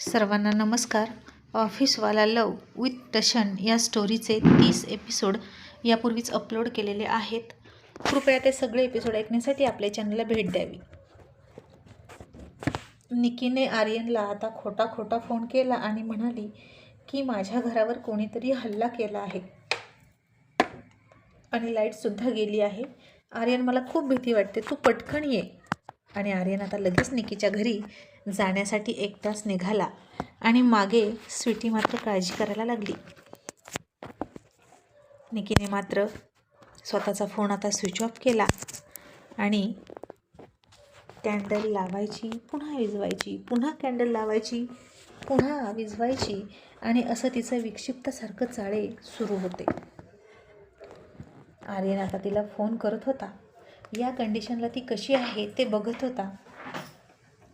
सर्वांना नमस्कार. ऑफिसवाला लव विथ टशन या स्टोरीचे तीस एपिसोड यापूर्वीच अपलोड केलेले आहेत. कृपया ते सगळे एपिसोड ऐकण्यासाठी आपल्या चॅनलला भेट द्यावी. निकीने आर्यनला आता खोटा खोटा फोन केला आणि म्हणाली की माझ्या घरावर कोणीतरी हल्ला केला आहे. आणि लाईटसुद्धा गेली आहे. आर्यन मला खूप भीती वाटते. तू पटकन ये. आणि आर्यन आता लगेच निकीच्या घरी जाण्यासाठी एक तास निघाला आणि मागे स्वीटी मात्र काळजी करायला लागली. निकीने मात्र स्वतःचा फोन आता स्विच ऑफ केला आणि कॅन्डल लावायची पुन्हा विजवायची पुन्हा कॅन्डल लावायची पुन्हा विझवायची आणि असं तिचं विक्षिप्तसारखं चाळे सुरू होते. आर्यन आता तिला फोन करत होता. या कंडिशनला ती कशी आहे ते बघत होता.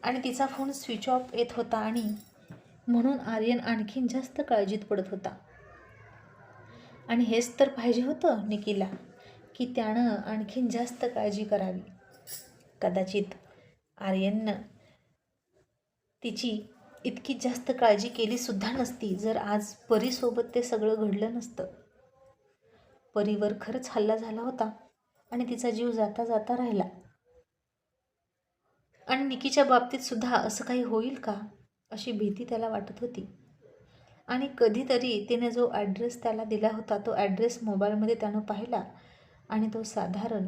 आणि तिचा फोन स्विच ऑफ येत होता आणि म्हणून आर्यन आणखीन जास्त काळजीत पडत होता. आणि हेच तर पाहिजे होतं निकीला की त्यानं आणखीन जास्त काळजी करावी. कदाचित आर्यननं तिची इतकी जास्त काळजी केलीसुद्धा नसती जर आज परीसोबत ते सगळं घडलं नसतं. परीवर खरंच हल्ला झाला होता आणि तिचा जीव जाता जाता राहिला. आणि निकीच्या बाबतीत सुद्धा असं काही होईल का? अशी भीती त्याला वाटत होती. आणि कधीतरी तिने जो ॲड्रेस त्याला दिला होता तो ॲड्रेस मोबाईलमध्ये त्यानं पाहिला आणि तो साधारण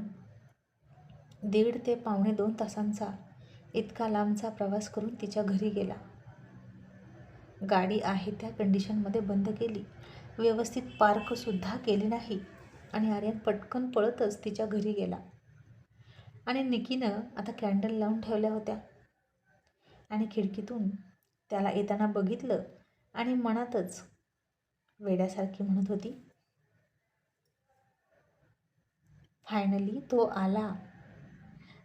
दीड ते पावणे दोन तासांचा इतका लांबचा प्रवास करून तिच्या घरी गेला. गाडी आहे त्या कंडिशनमध्ये बंद केली. व्यवस्थित पार्कसुद्धा केली नाही आणि आर्यन पटकन पळतच तिच्या घरी गेला. आणि निकीनं आता कॅन्डल लावून ठेवल्या होत्या. आणि खिडकीतून त्याला येताना बघितलं आणि मनातच वेड्यासारखी म्हणत होती फायनली तो आला.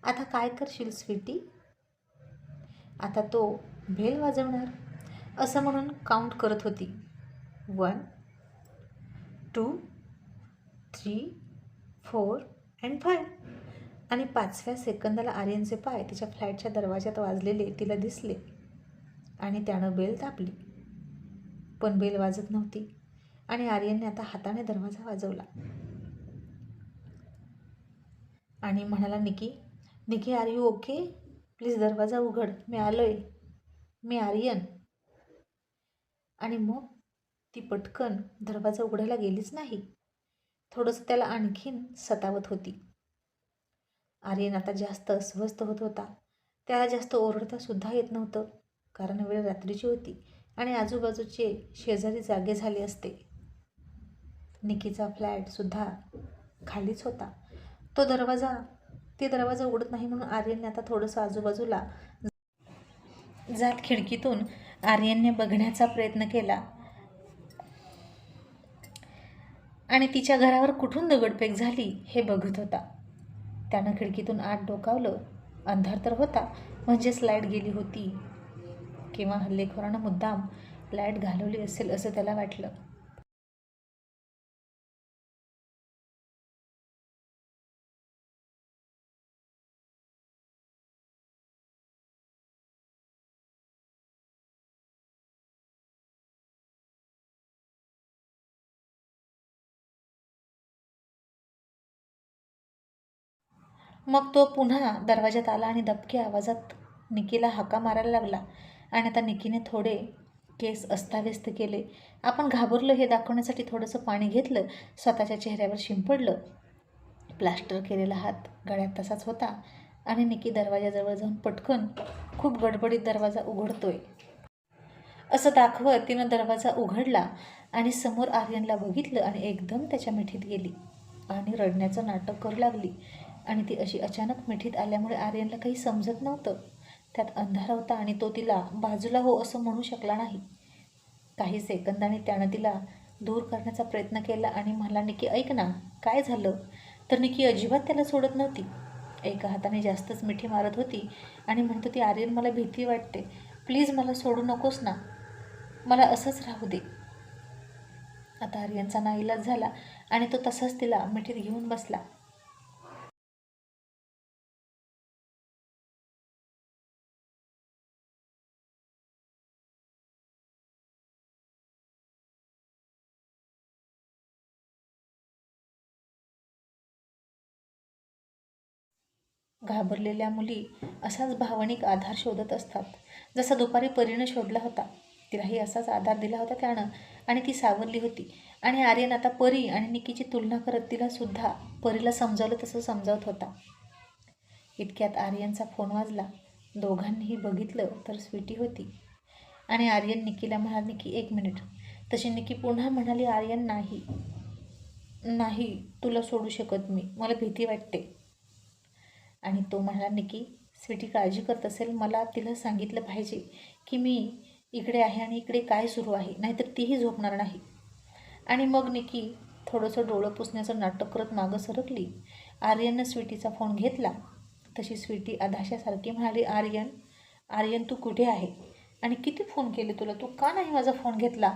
आता काय करशील स्वीटी? आता तो भेल वाजवणार. असं म्हणून काउंट करत होती. One two three four and five आणि पाचव्या सेकंदाला आर्यनचे पाय तिच्या फ्लॅटच्या दरवाज्यात वाजलेले तिला दिसले. आणि त्यानं बेल दाबली. पण बेल वाजत नव्हती. आणि आर्यनने आता हाताने दरवाजा वाजवला. आणि म्हणाला Nikki Nikki are you okay please दरवाजा उघड. मी आलोय. मी आर्यन. आणि मग ती पटकन दरवाजा उघडायला गेलीच नाही. थोडंसं त्याला आणखीन सतावत होती. आर्यन आता जास्त अस्वस्थ होत होता. त्याला जास्त ओरडतासुद्धा येत नव्हतं. कारण वेळ रात्रीची होती आणि आजूबाजूचे शेजारी जागे झाले असते. निकीचा फ्लॅटसुद्धा खालीच होता. तो दरवाजा ते दरवाजा उघडत नाही म्हणून आर्यनने आता थोडंसं आजूबाजूला जात खिडकीतून आर्यनने बघण्याचा प्रयत्न केला. आणि तिच्या घरावर कुठून दगडफेक झाली हे बघत होता. त्यानं खिडकीतून आत डोकावलं. अंधार तर होता म्हणजेच लाइट गेली होती. किंवा हल्लेखोरानं मुद्दाम लाइट घालवली असेल असं त्याला वाटलं. मग तो पुन्हा दरवाज्यात आला आणि दबक्या आवाजात निकीला हाका मारायला लागला. आणि आता निकीने थोडे केस अस्ताव्यस्त केले. आपण घाबरलो हे दाखवण्यासाठी थोडंसं पाणी घेतलं. स्वतःच्या चेहऱ्यावर शिंपडलं. प्लास्टर केलेला हात गळ्यात तसाच होता. आणि निकी दरवाजाजवळ जाऊन पटकन खूप गडबडीत दरवाजा उघडतोय. असं दाखवत तिनं दरवाजा उघडला आणि समोर आर्यनला बघितलं आणि एकदम त्याच्या मिठीत गेली. आणि रडण्याचं नाटक करू लागली. आणि ती अशी अचानक मिठीत आल्यामुळे आर्यनला काही समजत नव्हतं. त्यात अंधार होता आणि तो तिला बाजूला हो असं म्हणू शकला नाही. काही सेकंदाने त्यानं तिला दूर करण्याचा प्रयत्न केला आणि मला निकी ऐक ना काय झालं? तर निकी अजिबात त्याला सोडत नव्हती. एका हाताने जास्तच मिठी मारत होती आणि म्हणत होती आर्यन मला भीती वाटते. प्लीज मला सोडू नकोस ना. मला असंच राहू दे. आता आर्यनचा नाईलाज झाला आणि तो तसाच तिला मिठीत घेऊन बसला. घाबरलेल्या मुली असाच भावनिक आधार शोधत असतात. जसा दुपारी परीनं शोधला होता तिलाही असाच आधार दिला होता त्यानं आणि ती सावरली होती. आणि आर्यन आता परी आणि निकीची तुलना करत तिला सुद्धा परीला समजावलं तसं समजावत होता. इतक्यात आर्यनचा फोन वाजला. दोघांनीही बघितलं तर स्वीटी होती. आणि आर्यन निकीला म्हणाल निकी एक मिनिट तशी निकी पुन्हा म्हणाली आर्यन नाही. नाही तुला सोडू शकत मी. मला भीती वाटते. आणि तो म्हणाला निकी स्वीटी काळजी करत असेल मला तिला सांगितलं पाहिजे की मी इकडे आहे आणि इकडे काय सुरू आहे नाहीतर तीही झोपणार नाही. आणि मग निकी थोडंसं डोळं पुसण्याचं नाटक करत मागं सरकली. आर्यननं स्वीटीचा फोन घेतला. तशी स्वीटी अधाशासारखी म्हणाली आर्यन आर्यन तू कुठे आहे? आणि किती फोन केले तुला? तू का नाही माझा फोन घेतला?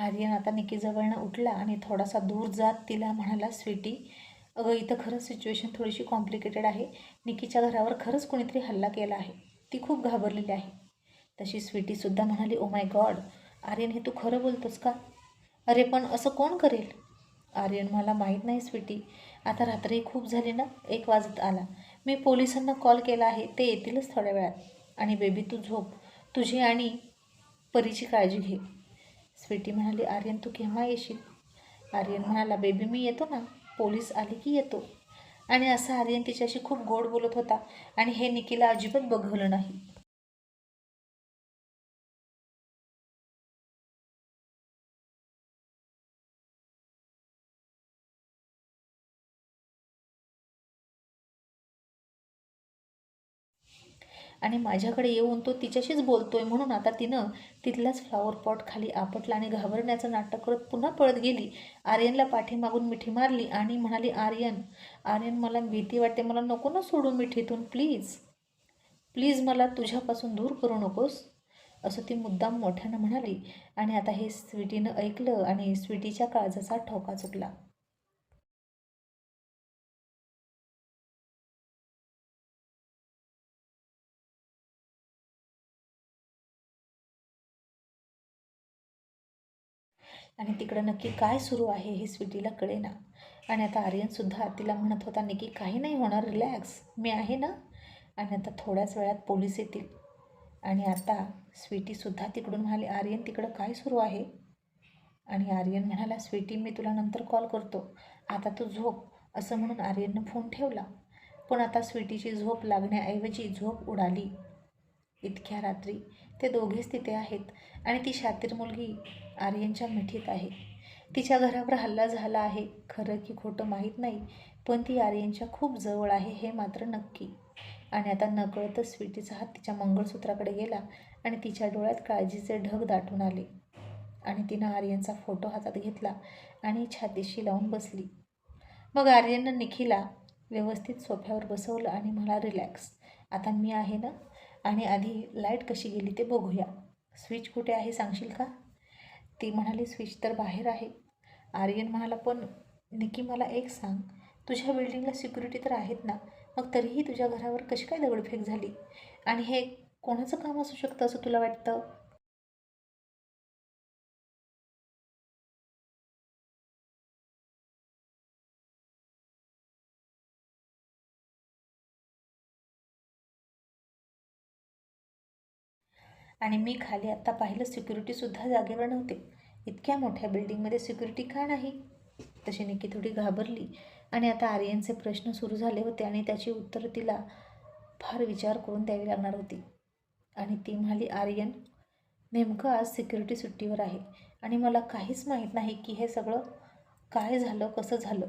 आर्यन आता निकीजवळनं उठला आणि थोडासा दूर जात तिला म्हणाला स्वीटी अगं इथं खरंच सिच्युएशन थोडीशी कॉम्प्लिकेटेड आहे. निकीच्या घरावर खरंच कोणीतरी हल्ला केला आहे. ती खूप घाबरलेली आहे. तशी स्वीटीसुद्धा म्हणाली ओ माय गॉड आर्यन हे तू खरं बोलतोस का? अरे पण असं कोण करेल? आर्यन मला माहीत नाही स्वीटी. आता रात्री खूप झाली ना एक वाजत आला. मी पोलिसांना कॉल केला आहे ते येतीलच थोड्या वेळात. आणि बेबी तू झोप. तुझी आणि परीची काळजी घे. स्वीटी म्हणाली आर्यन तू केव्हा येशील? आर्यन म्हणाला बेबी मी येतो ना. पोलीस आले की येतो. आणि असं आर्यन तिच्याशी खूप गोड बोलत होता आणि हे निकीला अजिबात बघवलं नाही. आणि माझ्याकडे येऊन तो तिच्याशीच बोलतोय म्हणून आता तिनं तिथलाच फ्लॉवर पॉट खाली आपटला आणि घाबरण्याचं नाटक करत पुन्हा पळत गेली. आर्यनला पाठीमागून मिठी मारली आणि म्हणाली आर्यन आर्यन मला भीती वाटते. मला नको ना सोडू मिठीतून प्लीज प्लीज मला तुझ्यापासून दूर करू नकोस. असं ती मुद्दाम मोठ्यानं म्हणाली. आणि आता हे स्वीटीनं ऐकलं आणि स्वीटीच्या काळजाचा ठोका चुकला. आणि तिकडं नक्की काय सुरू आहे हे स्वीटीला कळेना. आणि आता आर्यनसुद्धा तिला म्हणत होता नक्की काही नाही होणार रिलॅक्स मी आहे ना? आणि आता थोड्याच वेळात पोलीस येतील. आणि आता स्वीटीसुद्धा तिकडून म्हणाली आर्यन तिकडं काय सुरू आहे? आणि आर्यन म्हणाला स्वीटी मी तुला नंतर कॉल करतो. आता तू झोप. असं म्हणून आर्यननं फोन ठेवला. पण आता स्वीटीची झोप लागण्याऐवजी झोप उडाली. इतक्या रात्री ते दोघेच तिथे आहेत आणि ती शातीर मुलगी आर्यनच्या मिठीत आहे. तिच्या घरावर हल्ला झाला आहे. खरं की खोटं माहीत नाही पण ती आर्यनच्या खूप जवळ आहे हे मात्र नक्की. आणि आता नकळतच स्वीटीचा हात तिच्या मंगळसूत्राकडे गेला आणि तिच्या डोळ्यात काळजीचे ढग दाटून आले. आणि तिनं आर्यनचा फोटो हातात घेतला आणि छातीशी लावून बसली. मग आर्यननं निखिला व्यवस्थित सोफ्यावर बसवलं आणि मला रिलॅक्स. आता मी आहे ना? आणि आधी लाइट कशी गेली ते बघूया. स्विच कुठे आहे सांगशील का? ती म्हणाली स्विच तर बाहेर आहे. आर्यन म्हणाला पण निकी मला एक सांग. तुझ्या बिल्डिंगला सिक्युरिटी तर आहेत ना? मग तरीही तुझ्या घरावर कशी काय दगडफेक झाली? आणि हे कोणाचं काम असू शकतं असं तुला वाटतं? आणि मी खाली आत्ता पाहिलं सिक्युरिटीसुद्धा जागेवर नव्हते. इतक्या मोठ्या बिल्डिंगमध्ये सिक्युरिटी का नाही? तशी निकी थोडी घाबरली. आणि आता आर्यनचे प्रश्न सुरू झाले होते आणि त्याची उत्तरं तिला फार विचार करून द्यावी लागणार होती. आणि ती म्हणाली आर्यन नेमकं आज सिक्युरिटी सुट्टीवर आहे आणि मला काहीच माहीत नाही की हे सगळं काय झालं कसं झालं.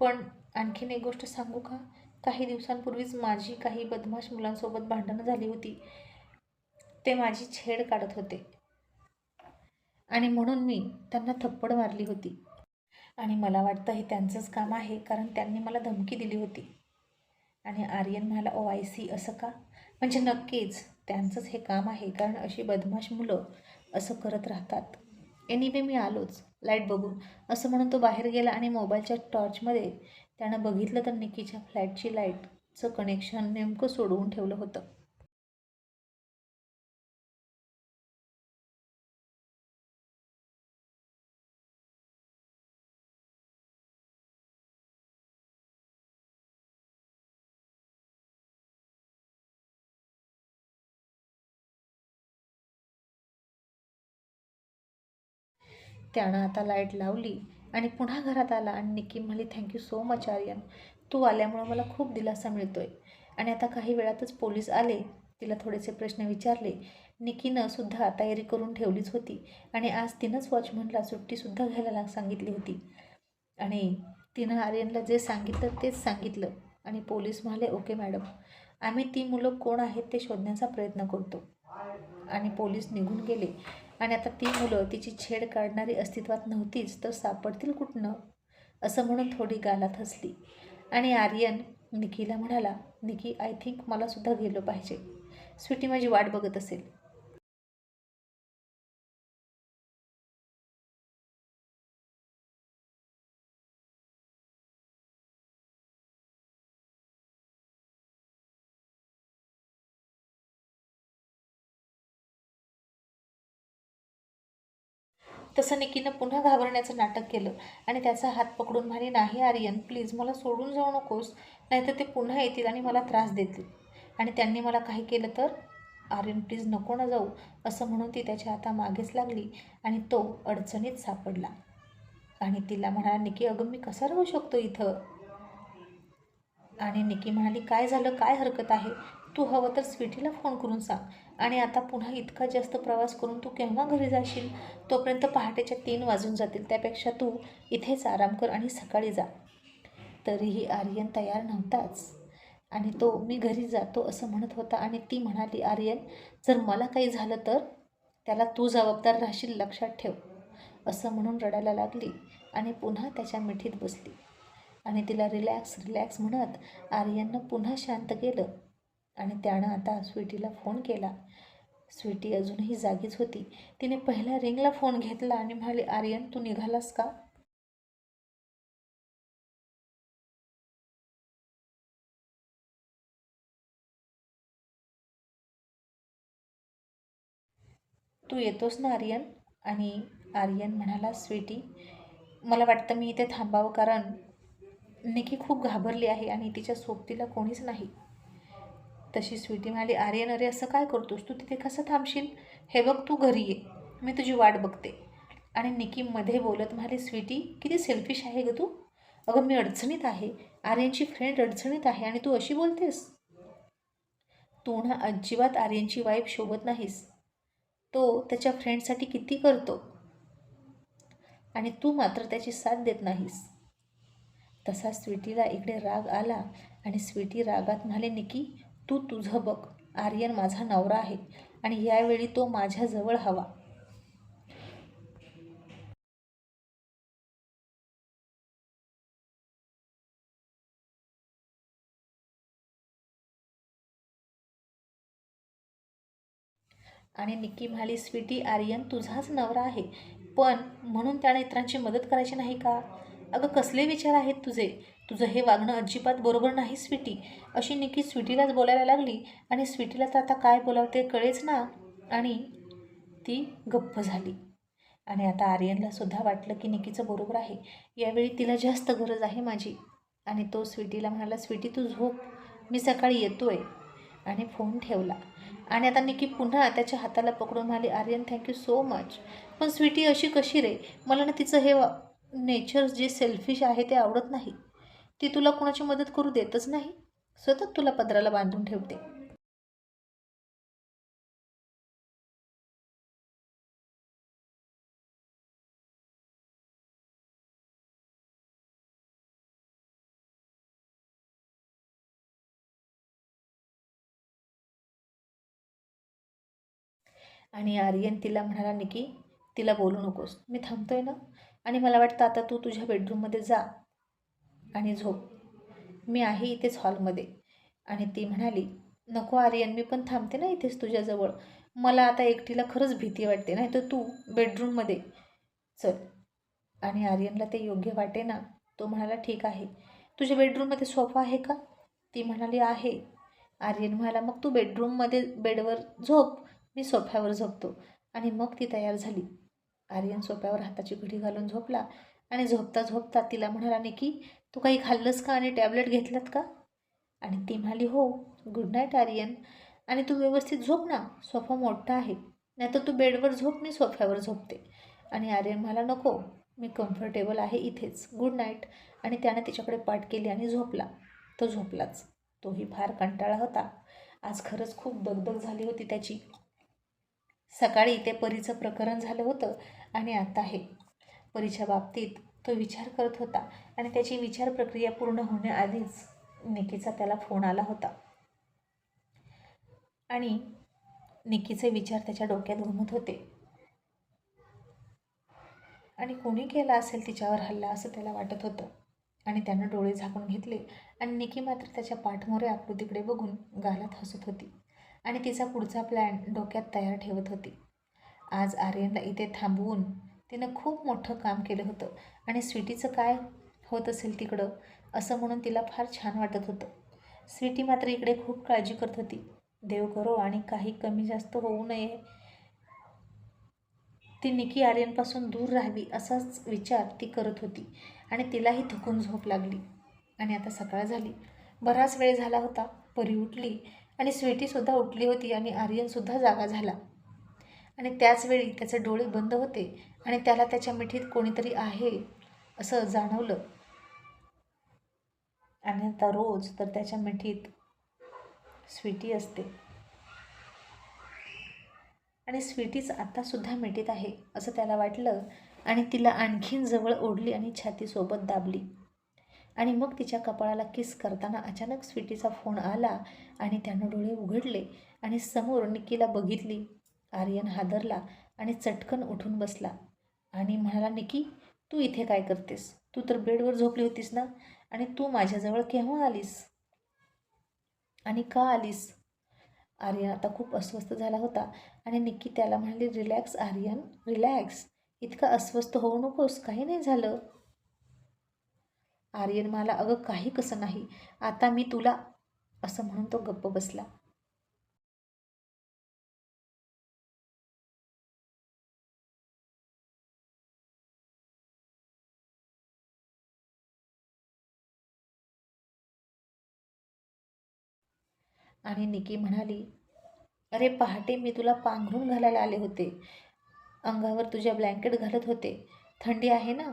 पण आणखीन एक गोष्ट सांगू का? काही दिवसांपूर्वीच माझी काही बदमाश मुलांसोबत भांडणं झाली होती. ते माझी छेड काढत होते. आणि म्हणून मी त्यांना थप्पड मारली होती. आणि मला वाटतं हे त्यांचंच काम आहे कारण त्यांनी मला धमकी दिली होती. आणि आर्यन म्हणाला ओ आय सी असं का? म्हणजे नक्कीच त्यांचंच हे काम आहे कारण अशी बदमाश मुलं असं करत राहतात. एनिवे मी आलोच. लाइट बघून. असं म्हणून तो बाहेर गेला आणि मोबाईलच्या टॉर्चमध्ये त्यानं बघितलं तर निकीच्या फ्लॅटची लाईटचं कनेक्शन नेमकं सोडवून ठेवलं होतं. त्यानं आता लाइट लावली. आणि पुन्हा घरात आला आणि निक्की म्हणाली thank you so much Aryan. तू आल्यामुळं मला खूप दिलासा मिळतो आहे आणि आता काही वेळातच पोलीस आले तिला थोडेसे प्रश्न विचारले. निकीनं सुद्धा तयारी करून ठेवलीच होती आणि आज तिनंच वॉचमनला सुट्टीसुद्धा घ्यायला सांगितली होती. आणि तिनं आर्यनला जे सांगितलं तेच सांगितलं आणि पोलीस म्हणाले ओके मॅडम आम्ही ती मुलं कोण आहेत ते शोधण्याचा प्रयत्न करतो. आणि पोलीस निघून गेले. आणि आता ती मुलं तिची छेड काढणारी अस्तित्वात नव्हतीच तर सापडतील कुठनं? असं म्हणून थोडी गालात हसली. आणि आर्यन निकीला म्हणाला निकी आय थिंक मलासुद्धा गेलो गेलं पाहिजे. स्वीटी माझी वाट बघत असेल. तसं निकीनं पुन्हा घाबरण्याचं नाटक केलं आणि त्याचा हात पकडून म्हणे नाही आर्यन प्लीज मला सोडून जाऊ नकोस नाहीतर ते पुन्हा येतील आणि मला त्रास देतील. आणि त्यांनी मला काही केलं तर आर्यन प्लीज नको ना जाऊ असं म्हणून ती त्याच्या हातामागेच लागली आणि तो अडचणीत सापडला. आणि तिला म्हणाला निकी अगं मी कसा राहू शकतो इथं? आणि निकी म्हणाली काय झालं? काय हरकत आहे? तू हवं तर स्वीटीला फोन करून सांग. आणि आता पुन्हा इतका जास्त प्रवास करून तू केव्हा घरी जाशील? तोपर्यंत पहाटेच्या तीन वाजून जातील. त्यापेक्षा तू इथेच आराम कर आणि सकाळी जा. तरीही आर्यन तयार नव्हताच. आणि तो मी घरी जातो असं म्हणत होता. आणि ती म्हणाली आर्यन जर मला काही झालं तर त्याला तू जबाबदार राहशील लक्षात ठेव असं म्हणून रडायला लागली आणि पुन्हा त्याच्या मिठीत बसली. आणि तिला रिलॅक्स रिलॅक्स म्हणत आर्यननं पुन्हा शांत केलं. आणि त्यानं आता स्वीटीला फोन केला. स्वीटी अजूनही जागीच होती. तिने पहिल्या रिंगला फोन घेतला आणि म्हणाली आर्यन तू निघालास का? तू येतोस ना आर्यन? आणि आर्यन म्हणाला स्वीटी मला वाटतं मी इथे थांबावं कारण निकी खूप घाबरली आहे आणि तिच्या सोबतीला कोणीच नाही. तशी स्वीटी म्हणाली आर्यन अरे असं काय करतोस? तू तिथे कसं थांबशील? हे बघ तू घरी ये. मी तुझी वाट बघते. आणि निकी मध्ये बोलत म्हणाली स्वीटी किती सेल्फिश आहे ग तू? अगं मी अडचणीत आहे. आर्यनची फ्रेंड अडचणीत आहे आणि तू अशी बोलतेस. तू ना अजिबात आर्यनची वाईफ शोभत नाहीस. तो त्याच्या फ्रेंडसाठी किती करतो? आणि तू मात्र त्याची साथ देत नाहीस. तसा स्वीटीला इकडे राग आला आणि स्वीटी रागात म्हणाले निकी तू तुझं बघ. आर्यन माझा नवरा आहे आणि यावेळी तो माझ्याजवळ हवा. आणि निक्की म्हणाली स्वीटी आर्यन तुझाच नवरा आहे. पण म्हणून त्याने इतरांची मदत करायची नाही का? अगं कसले विचार आहेत तुझे? तुझं हे वागणं अजिबात बरोबर नाही स्वीटी. अशी निकी स्वीटीलाच बोलायला लागली आणि स्वीटीला तर आता काय बोलावं ते कळेच ना. आणि ती गप्प झाली. आणि आता आर्यनला सुद्धा वाटलं की निकीचं बरोबर आहे. यावेळी तिला जास्त गरज आहे माझी. आणि तो स्वीटीला म्हणाला स्वीटी तू झोप. मी सकाळी येतोय. आणि फोन ठेवला. आणि आता निकी पुन्हा त्याच्या हाताला पकडून म्हणाली आर्यन थँक्यू सो मच पण स्वीटी अशी कशी रे? मला ना तिचं हे नेचर जे सेल्फिश आहे ते आवडत नाही. ती तुला कोणाची मदत करू देतच नाही. सतत तुला पदराला बांधून ठेवते. आणि आर्यन तिला म्हणाला निकी तिला बोलू नकोस. मी थांबतोय ना? आणि मला वाटतं आता तू तुझ्या बेडरूममध्ये जा आणि झोप. मी आहे इथेच हॉलमध्ये आणि ती म्हणाली नको आर्यन मी पण थांबते ना इथेच तुझ्याजवळ. मला आता एकटीला खरंच भीती वाटते. नाही तर तू बेडरूममध्ये चल. आणि आर्यनला ते योग्य वाटे ना तो म्हणाला ठीक आहे. तुझ्या बेडरूममध्ये सोफा आहे का? ती म्हणाली आहे. आर्यन म्हणाला मग तू बेडरूममध्ये बेडवर झोप. मी सोफ्यावर झोपतो. आणि मग ती तयार झाली. आर्यन सोफ्यावर हाताची घडी घालून झोपला आणि झोपता झोपता तिला म्हणाला निकी तू काही खाल्लंस का आणि टॅबलेट घेतलात का? आणि ती म्हणाली हो गुड नाईट आर्यन. आणि तू व्यवस्थित झोप ना सोफा मोठा आहे. नाहीतर तू बेडवर झोप मी सोफ्यावर झोपते. आणि आर्यन म्हणाला नको मी कम्फर्टेबल आहे इथेच. Good night. आणि त्याने तिच्याकडे पाठ केली आणि झोपला. तो झोपलाच. तोही फार कंटाळा होता. आज खरंच खूप दगदग झाली होती त्याची. सकाळी ते परीचं प्रकरण झालं होतं आणि आता हे परीच्या बाबतीत तो विचार करत होता आणि त्याची विचार प्रक्रिया पूर्ण होण्याआधीच निकीचा त्याला फोन आला होता. आणि निकीचे विचार त्याच्या डोक्यात घुमत होते. आणि कोणी केला असेल तिच्यावर हल्ला असं त्याला वाटत होतं. आणि त्यानं डोळे झाकून घेतले आणि निकी मात्र त्याच्या पाठमोरे आकृतीकडे बघून गालात हसत होती. आणि तिचा पुढचा प्लॅन डोक्यात तयार ठेवत होती. आज आर्यनला इथे थांबवून तिनं खूप मोठं काम केलं होतं. आणि स्वीटीचं काय होत असेल तिकडं असं म्हणून तिला फार छान वाटत होतं. स्वीटी मात्र इकडे खूप काळजी करत होती. देव करो आणि काही कमी जास्त होऊ नये. ती निकी आर्यनपासून दूर राहावी असाच विचार ती करत होती आणि तिलाही थकून झोप लागली. आणि आता सकाळ झाली. बराच वेळ झाला होता. परी उठली. आणि स्वीटीसुद्धा उठली होती आणि आर्यनसुद्धा जागा झाला. आणि त्याचवेळी त्याचे डोळे बंद होते आणि त्याला त्याच्या मिठीत कोणीतरी आहे असं जाणवलं. आणि आता रोज तर त्याच्या मिठीत स्वीटी असते. आणि स्वीटीच आतासुद्धा मिठीत आहे असं त्याला वाटलं आणि तिला आणखीन जवळ ओढली आणि छातीसोबत दाबली. आणि मग तिच्या कपाळाला किस करताना अचानक स्वीटीचा फोन आला आणि त्यानं डोळे उघडले आणि समोर निकीला बघितली. आर्यन हादरला आणि चटकन उठून बसला. आणि म्हणाला निकी तू इथे काय करतेस? तू तर बेडवर झोपली होतीस ना? आणि तू माझ्याजवळ केव्हा आलीस? आणि का आलीस? आर्यन आता खूप अस्वस्थ झाला होता आणि निक्की त्याला म्हणाली रिलॅक्स आर्यन रिलॅक्स. इतका अस्वस्थ होऊ नकोस काही नाही झालं. आर्यन मला अगं काही कसं नाही. आता मी तुला असं म्हणून तो गप्प बसला. आणि निकी म्हणाली अरे पहाटे मी तुला पांघरून घालायला आले होते. अंगावर तुझ्या ब्लँकेट घालत होते. थंडी आहे ना?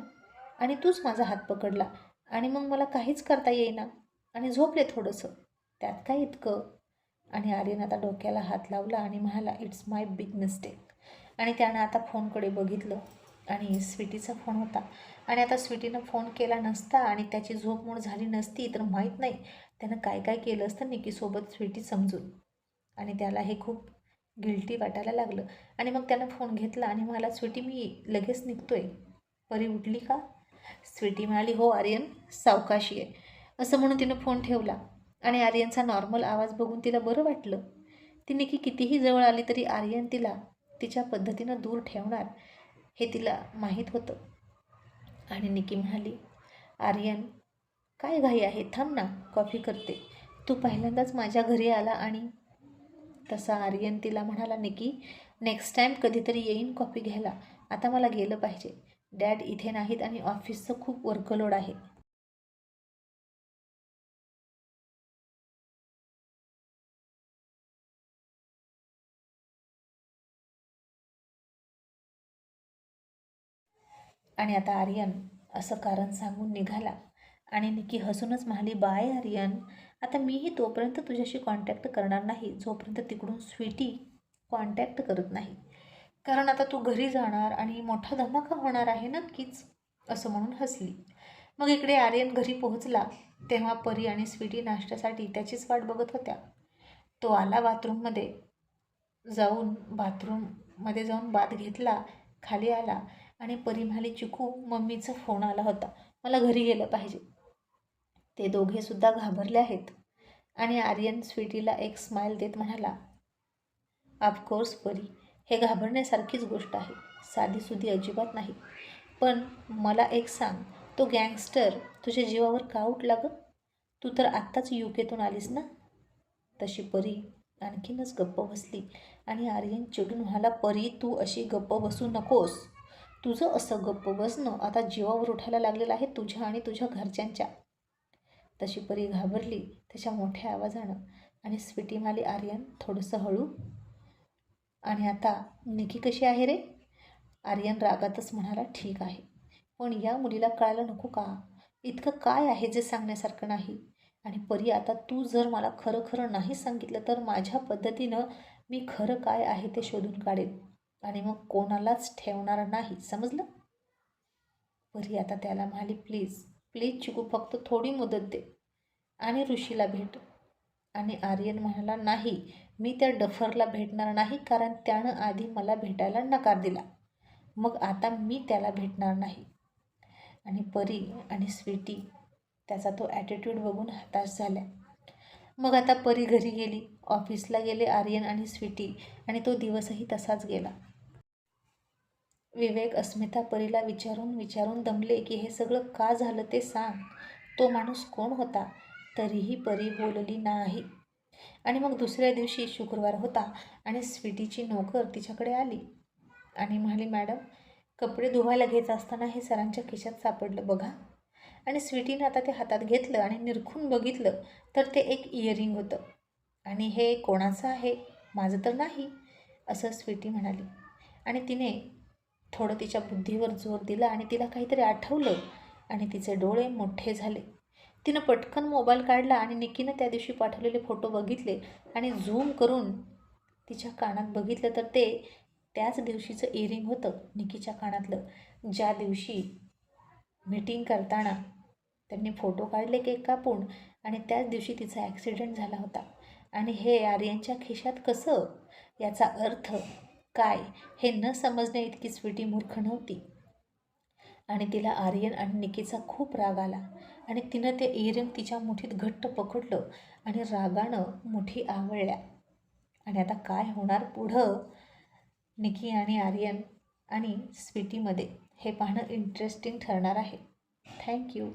आणि तूच माझा हात पकडला. आणि मग मला काहीच करता येईना. आणि झोपले थोडंसं. त्यात काय इतकं? आणि आर्यन आता डोक्याला हात लावला आणि म्हणाला इट्स माय बिग मिस्टेक आणि त्यानं आता फोनकडे बघितलं. आणि स्वीटीचा फोन होता. आणि आता स्वीटीनं फोन केला नसता आणि त्याची झोपमोड झाली नसती तर माहीत नाही त्यानं काय काय केलं असतं निकीसोबत स्वीटी समजून. आणि त्याला हे खूप गिल्टी वाटायला लागलं. आणि मग त्यानं फोन घेतला आणि मला स्वीटी मी लगेच निघतोय. परी उठली का? स्वीटी म्हणाली हो आर्यन सावकाशी आहे. असं म्हणून तिनं फोन ठेवला आणि आर्यनचा नॉर्मल आवाज बघून तिला बरं वाटलं. तिने की कितीही जवळ आली तरी आर्यन तिला तिच्या पद्धतीनं दूर ठेवणार हे तिला माहीत होतं. आणि निकी म्हणाली आर्यन काय घाई आहे? थांब ना कॉफी करते. तू पहिल्यांदाच माझ्या घरी आला आणि तसा आर्यन तिला म्हणाला निकी नेक्स्ट टाईम कधीतरी येईन कॉफी घ्यायला. आता मला गेलं पाहिजे. डॅड इथे नाहीत आणि ऑफिसचं खूप वर्कलोड आहे. आणि आता आर्यन असं कारण सांगून निघाला. आणि निकी हसूनच म्हणाली बाय आर्यन आता मीही तोपर्यंत तुझ्याशी कॉन्टॅक्ट करणार नाही. जोपर्यंत तिकडून स्वीटी कॉन्टॅक्ट करत नाही. कारण आता तू घरी जाणार आणि मोठा धमाका होणार आहे नक्कीच असं म्हणून हसली. मग इकडे आर्यन घरी पोहोचला तेव्हा परी आणि स्वीटी नाश्त्यासाठी त्याचीच वाट बघत होत्या. तो आला बाथरूममध्ये. जाऊन बाथरूममध्ये जाऊन बाद घेतला खाली आला आणि परी म्हणाली चिकू मम्मीचा फोन आला होता. मला घरी गेलं पाहिजे. ते दोघेसुद्धा घाबरले आहेत. आणि आर्यन स्वीटीला एक स्माईल देत म्हणाला ऑफकोर्स परी. हे घाबरण्यासारखीच गोष्ट आहे. साधीसुधी अजिबात नाही. पण मला एक सांग तो गँगस्टर तुझ्या जीवावर का उठला ग? तू तर आत्ताच यू केतून आलीस ना? तशी परी आणखीनच गप्प बसली आणि आर्यन चिडून म्हणाला परी तू अशी गप्प बसू नकोस. तुझं असं गप्प बसणं आता जीवावर उठायला लागलेलं आहे तुझ्या आणि तुझ्या घरच्यांच्या. तशी परी घाबरली त्याच्या मोठ्या आवाजानं आणि स्वीटी माली आर्यन थोडंसं हळू आणि आता निकी कशी आहे रे? आर्यन रागातच म्हणाला ठीक आहे. पण या मुलीला कळायला नको का? इतकं काय आहे जे सांगण्यासारखं नाही? आणि परी आता तू जर मला खरं खरं नाही सांगितलं तर माझ्या पद्धतीनं मी खरं काय आहे ते शोधून काढेन आणि मग कोणालाच ठेवणार नाही समजलं? परी आता त्याला म्हणाली प्लीज प्लीज चिकू फक्त थोडी मुदत दे. आणि ऋषीला भेट. आणि आर्यन म्हणाला नाही मी त्या डफरला भेटणार नाही कारण त्यानं आधी मला भेटायला नकार दिला. मग आता मी त्याला भेटणार नाही. आणि परी आणि स्वीटी त्याचा तो ॲटिट्यूड बघून हताश झाल्या. मग आता परी घरी गेली. ऑफिसला गेले आर्यन आणि स्वीटी आणि तो दिवसही तसाच गेला. विवेक अस्मिता परीला विचारून विचारून दमले की हे सगळं का झालं ते सांग. तो माणूस कोण होता? तरीही परी बोलली नाही. आणि मग दुसऱ्या दिवशी शुक्रवार होता आणि स्वीटीची नोकर तिच्याकडे आली आणि म्हणाली मॅडम कपडे धुवायला घेत असताना हे सरांच्या खिशात सापडलं बघा. आणि स्वीटीनं आता ते हातात घेतलं आणि निरखून बघितलं तर ते एक इयरिंग होतं. आणि हे कोणाचं आहे? माझं तर नाही असं स्वीटी म्हणाली. आणि तिने थोडं तिच्या बुद्धीवर जोर दिला आणि तिला काहीतरी आठवलं आणि तिचे डोळे मोठे झाले. तिनं पटकन मोबाईल काढला आणि निकीनं त्या दिवशी पाठवलेले फोटो बघितले आणि झूम करून तिच्या कानात बघितलं तर ते त्याच दिवशीचं इयरिंग होतं निकीच्या कानातलं. ज्या दिवशी मीटिंग करताना त्यांनी फोटो काढले केक कापून आणि त्याच दिवशी तिचा ॲक्सिडेंट झाला होता. आणि हे आर्यनच्या खिशात कसं? याचा अर्थ काय? हे न समजण्या इतकी स्वीटी मूर्ख नव्हती. आणि तिला आर्यन आणि निकीचा खूप राग आला. आणि तिनं ते इयरिंग तिच्या मुठीत घट्ट पकडलं आणि रागानं मुठी आवळल्या आणि आता काय होणार पुढं? निकी आणि आर्यन आणि स्वीटीमध्ये हे पाहणं इंटरेस्टिंग ठरणार आहे. थँक्यू